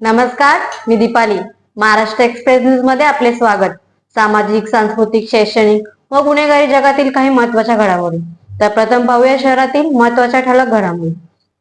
नमस्कार मी दीपाली. महाराष्ट्र एक्सप्रेस न्यूजमध्ये आपले स्वागत. सामाजिक सांस्कृतिक शैक्षणिक व गुन्हेगारी जगातील काही महत्त्वाच्या घडामोडी. तर प्रथम पाहूया शहरातील महत्त्वाच्या ठळक घडामोडी.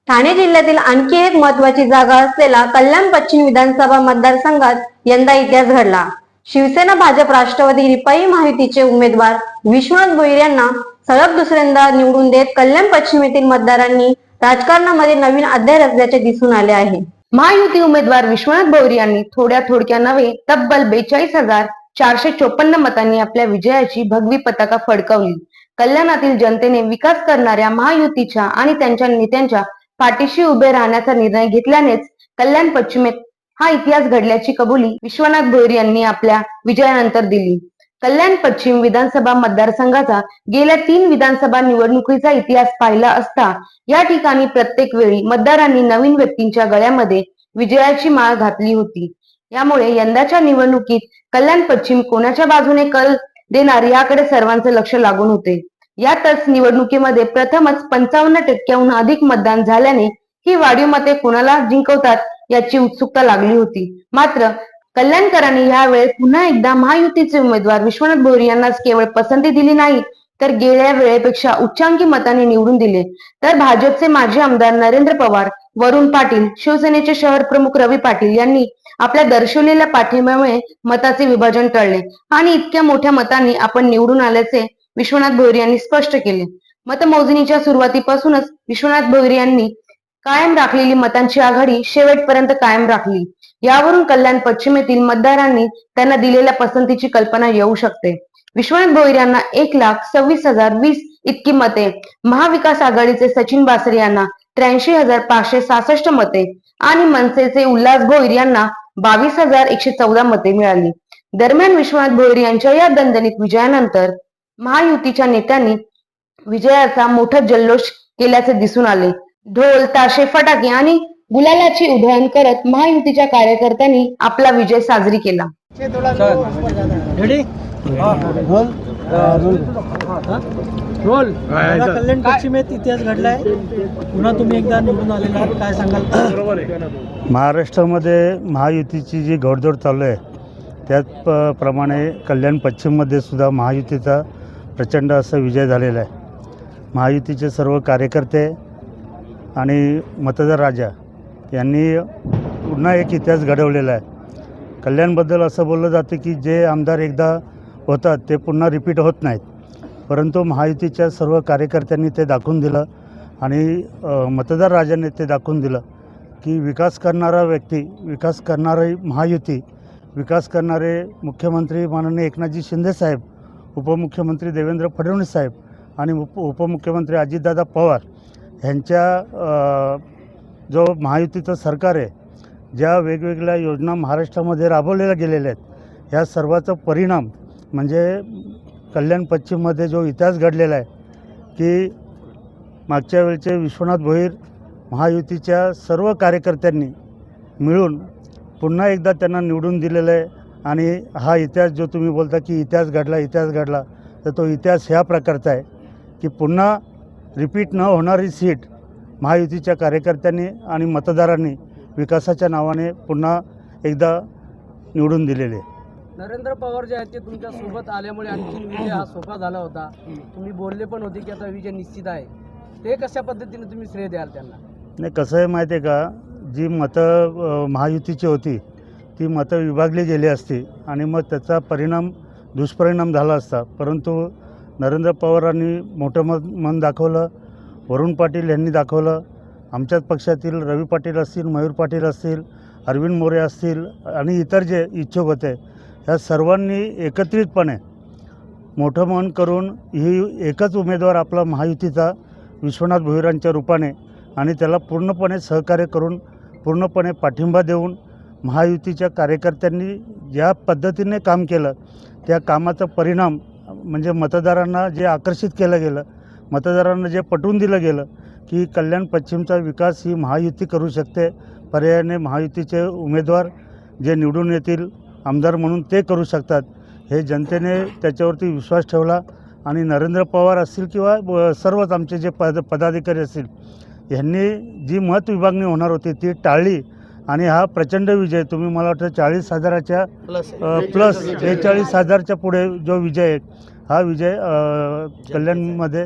ठाणे जिल्ह्यातील आणखी एक महत्वाची जागा असलेला कल्याण पश्चिम विधानसभा मतदारसंघात यंदा इतिहास घडला. शिवसेना भाजप राष्ट्रवादी रिपाई महायुतीचे उमेदवार विश्वनाथ भोईर यांना सलग दुसऱ्यांदा निवडून देत कल्याण पश्चिम येथील मतदारांनी राजकारणामध्ये नवीन अध्याय रचल्याचे दिसून आले आहे. महायुती उमेदवार विश्वनाथ भोईर यांनी थोड्या थोडक्या नव्हे तब्बल बेचाळीस हजार चारशे चोपन्न मतांनी आपल्या विजयाची भगवी पताका फडकवली. कल्याणातील जनतेने विकास करणाऱ्या महायुतीच्या आणि त्यांच्या नेत्यांच्या पाठीशी उभे राहण्याचा निर्णय घेतल्यानेच कल्याण पश्चिमेत हा इतिहास घडल्याची कबुली विश्वनाथ भोईर यांनी आपल्या विजयानंतर दिली. कल्याण पश्चिम विधानसभा मतदारसंघाचा गेल्या तीन विधानसभा निवडणुकीचा इतिहास पाहिला असता या ठिकाणी प्रत्येक वेळी मतदारांनी नवीन व्यक्तींच्या गळ्यामध्ये विजयाची माळ घातली होती. यामुळे यंदाच्या निवडणुकीत कल्याण पश्चिम कोणाच्या बाजूने कल देणार याकडे सर्वांचे लक्ष लागून होते. यातच निवडणुकीमध्ये प्रथमच पंचावन्न टक्क्याहून अधिक मतदान झाल्याने ही वाढीव मते कोणाला जिंकवतात याची उत्सुकता लागली होती. मात्र कल्याणकरांनी यावेळी पुन्हा एकदा महायुतीचे उमेदवार विश्वनाथ भोईर यांनाच केवळ पसंती दिली नाही तर गेल्या वेळेपेक्षा उच्चांकी मतांनी निवडून दिले. तर भाजपचे माजी आमदार नरेंद्र पवार वरुण पाटील शिवसेनेचे शहर प्रमुख रवी पाटील यांनी आपल्या दर्शवलेल्या पाठिंब्यामुळे मताचे विभाजन टळले आणि इतक्या मोठ्या मतांनी आपण निवडून आल्याचे विश्वनाथ भोईर यांनी स्पष्ट केले. मतमोजणीच्या सुरुवातीपासूनच विश्वनाथ भोईर यांनी कायम राखलेली मतांची आघाडी शेवटपर्यंत कायम राखली. यावरून कल्याण पश्चिमेतील मतदारांनी त्यांना दिलेल्या पसंतीची कल्पना येऊ शकते. विश्वनाथ भोईर यांना एक लाख सव्वीस हजार वीस इतकी मते. महाविकास आघाडीचे सचिन बासरे यांना त्र्याऐंशी हजार पाचशे सहासष्ट मते. आणि मनसेचे उल्हास भोईर यांना बावीस हजार एकशे चौदा मते मिळाली. दरम्यान विश्वनाथ भोईर यांच्या या दणदणीत विजयानंतर महायुतीच्या नेत्यांनी विजयाचा मोठा जल्लोष केल्याचे दिसून आले. ढोल ताशे फटाके आणि गुलालाची उधळण करत महायुतीच्या कार्यकर्त्यांनी आपला विजय साजरी केला. रेडी रोल कल्याण पश्चिमेत इतिहास घडलाय. पुन्हा तुम्ही एकदा निवडून आलेला आहात. काय सांगाल? महाराष्ट्रामध्ये महायुतीची जी घोडदौड चालू आहे त्याच प प्रमाणे कल्याण पश्चिममध्ये सुद्धा महायुतीचा प्रचंड असा विजय झालेला आहे. महायुतीचे सर्व कार्यकर्ते आणि मतदार राजा यांनी पुन्हा एक इतिहास घडवलेला आहे. कल्याणबद्दल असं बोललं जातं की जे आमदार एकदा होतात ते पुन्हा रिपीट होत नाहीत. परंतु महायुतीच्या सर्व कार्यकर्त्यांनी ते दाखवून दिलं आणि मतदार राजाने ते दाखवून दिलं की विकास करणारा व्यक्ती विकास करणारी महायुती विकास करणारे मुख्यमंत्री माननीय एकनाथजी शिंदेसाहेब उपमुख्यमंत्री देवेंद्र फडणवीस साहेब आणि उप उपमुख्यमंत्री अजितदादा पवार ह्यांच्या जो महायुतीचं सरकार आहे ज्या वेगवेगळ्या योजना महाराष्ट्रामध्ये राबवलेल्या गेलेल्या आहेत ह्या सर्वाचा परिणाम म्हणजे कल्याण पश्चिममध्ये जो इतिहास घडलेला आहे की मागच्या वेळचे विश्वनाथ भोईर महायुतीच्या सर्व कार्यकर्त्यांनी मिळून पुन्हा एकदा त्यांना निवडून दिलेलं आहे. आणि हा इतिहास जो तुम्ही बोलता की इतिहास घडला इतिहास घडला तर तो इतिहास ह्या प्रकारचा आहे की पुन्हा रिपीट न होणारी सीट महायुतीच्या कार्यकर्त्यांनी आणि मतदारांनी विकासाच्या नावाने पुन्हा एकदा निवडून दिलेले नरेंद्र पवार जे आहेत ते तुमच्यासोबत आल्यामुळे आणखी विजय हा सोपा झाला होता. तुम्ही बोलले पण होते की आता विजय निश्चित आहे. ते कशा पद्धतीने तुम्ही श्रेय द्याल त्यांना? नाही कसं आहे माहिती आहे का? जी मतं महायुतीची होती ती मतं विभागली गेली असती आणि मग त्याचा परिणाम दुष्परिणाम झाला असता. परंतु नरेंद्र पवारांनी मोठं मत मन दाखवलं. वरुण पाटील यांनी दाखवलं. आमच्याच पक्षातील रवी पाटील असतील मयूर पाटील असतील अरविंद मोरे असतील आणि इतर जे इच्छुक होते ह्या सर्वांनी एकत्रितपणे मोठं मन करून ही एकच उमेदवार आपला महायुतीचा विश्वनाथ भोईरांच्या रूपाने आणि त्याला पूर्णपणे सहकार्य करून पूर्णपणे पाठिंबा देऊन महायुतीच्या कार्यकर्त्यांनी ज्या पद्धतीने काम केलं त्या कामाचा परिणाम म्हणजे मतदारांना जे आकर्षित केलं गेलं मतदारांना जे पटवून दिलं गेलं की कल्याण पश्चिमचा विकास ही महायुती करू शकते पर्यायाने महायुतीचे उमेदवार जे निवडून येतील आमदार म्हणून ते करू शकतात हे जनतेने त्याच्यावरती विश्वास ठेवला. आणि नरेंद्र पवार असतील किंवा सर्वच आमचे जे पद पदाधिकारी असतील यांनी जी मत विभागणी होणार होती ती टाळली. आणि हा प्रचंड विजय तुम्ही मला वाटतं चाळीस हजाराच्या प्लस. बेचाळीस हजारच्या पुढे जो विजय आहे हा विजय कल्याणमध्ये